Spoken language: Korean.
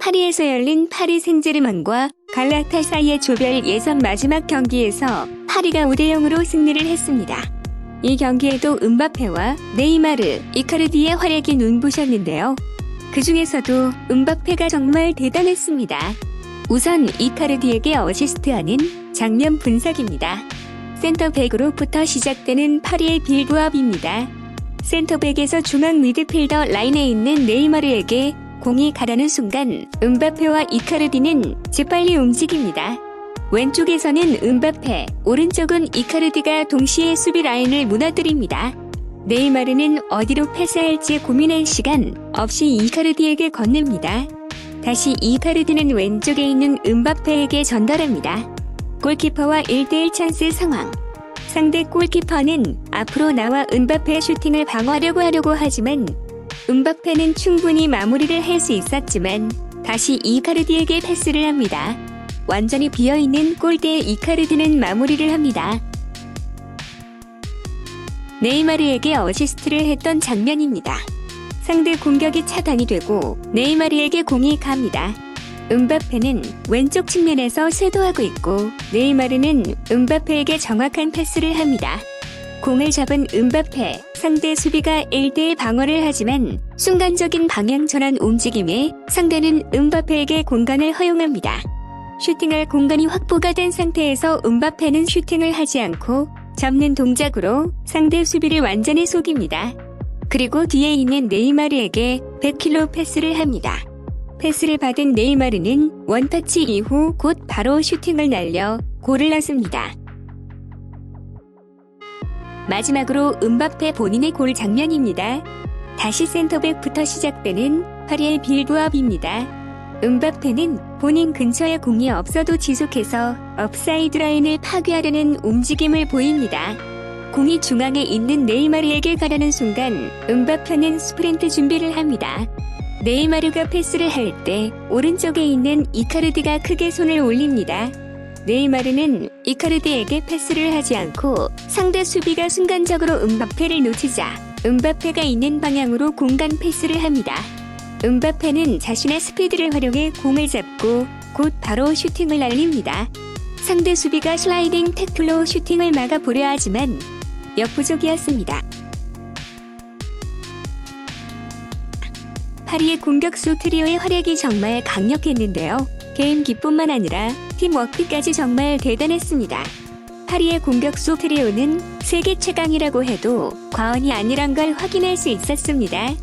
파리에서 열린 파리 생제르맹과 갈라타사이의 조별 예선 마지막 경기에서 파리가 5대 0으로 승리를 했습니다. 이 경기에도 은바페와 네이마르, 이카르디의 활약이 눈부셨는데요. 그 중에서도 은바페가 정말 대단했습니다. 우선 이카르디에게 어시스트하는 장면 분석입니다. 센터백으로부터 시작되는 파리의 빌드업입니다. 센터백에서 중앙 미드필더 라인에 있는 네이마르에게 공이 가라는 순간 은바페와 이카르디는 재빨리 움직입니다. 왼쪽에서는 은바페, 오른쪽은 이카르디가 동시에 수비 라인을 무너뜨립니다. 네이마르는 어디로 패스할지 고민할 시간 없이 이카르디에게 건넵니다. 다시 이카르디는 왼쪽에 있는 은바페에게 전달합니다. 골키퍼와 1대1 찬스 상황. 상대 골키퍼는 앞으로 나와 은바페의 슈팅을 방어하려고 하려고 하지만 은바페는 충분히 마무리를 할 수 있었지만 다시 이카르디에게 패스를 합니다. 완전히 비어있는 골대에 이카르디는 마무리를 합니다. 네이마르에게 어시스트를 했던 장면입니다. 상대 공격이 차단이 되고 네이마르에게 공이 갑니다. 은바페는 왼쪽 측면에서 쇄도하고 있고 네이마르는 은바페에게 정확한 패스를 합니다. 공을 잡은 은바페, 상대 수비가 1대1 방어를 하지만 순간적인 방향 전환 움직임에 상대는 은바페에게 공간을 허용합니다. 슈팅할 공간이 확보가 된 상태에서 은바페는 슈팅을 하지 않고 잡는 동작으로 상대 수비를 완전히 속입니다. 그리고 뒤에 있는 네이마르에게 100km 패스를 합니다. 패스를 받은 네이마르는 원터치 이후 곧 바로 슈팅을 날려 골을 넣습니다. 마지막으로 은바페 본인의 골 장면입니다. 다시 센터백부터 시작되는 파리의 빌드업입니다. 은바페는 본인 근처에 공이 없어도 지속해서 업사이드 라인을 파괴하려는 움직임을 보입니다. 공이 중앙에 있는 네이마르에게 가라는 순간 은바페는 스프린트 준비를 합니다. 네이마르가 패스를 할 때 오른쪽에 있는 이카르디가 크게 손을 올립니다. 네이마르는 이카르디에게 패스를 하지 않고 상대 수비가 순간적으로 은바페를 놓치자 은바페가 있는 방향으로 공간 패스를 합니다. 은바페는 자신의 스피드를 활용해 공을 잡고 곧 바로 슈팅을 날립니다. 상대 수비가 슬라이딩 태클로 슈팅을 막아보려 하지만 역부족이었습니다. 파리의 공격수 트리오의 활약이 정말 강력했는데요. 개인기뿐만 아니라 팀워크까지 정말 대단했습니다. 파리의 공격수 트리오는 세계 최강이라고 해도 과언이 아니란 걸 확인할 수 있었습니다.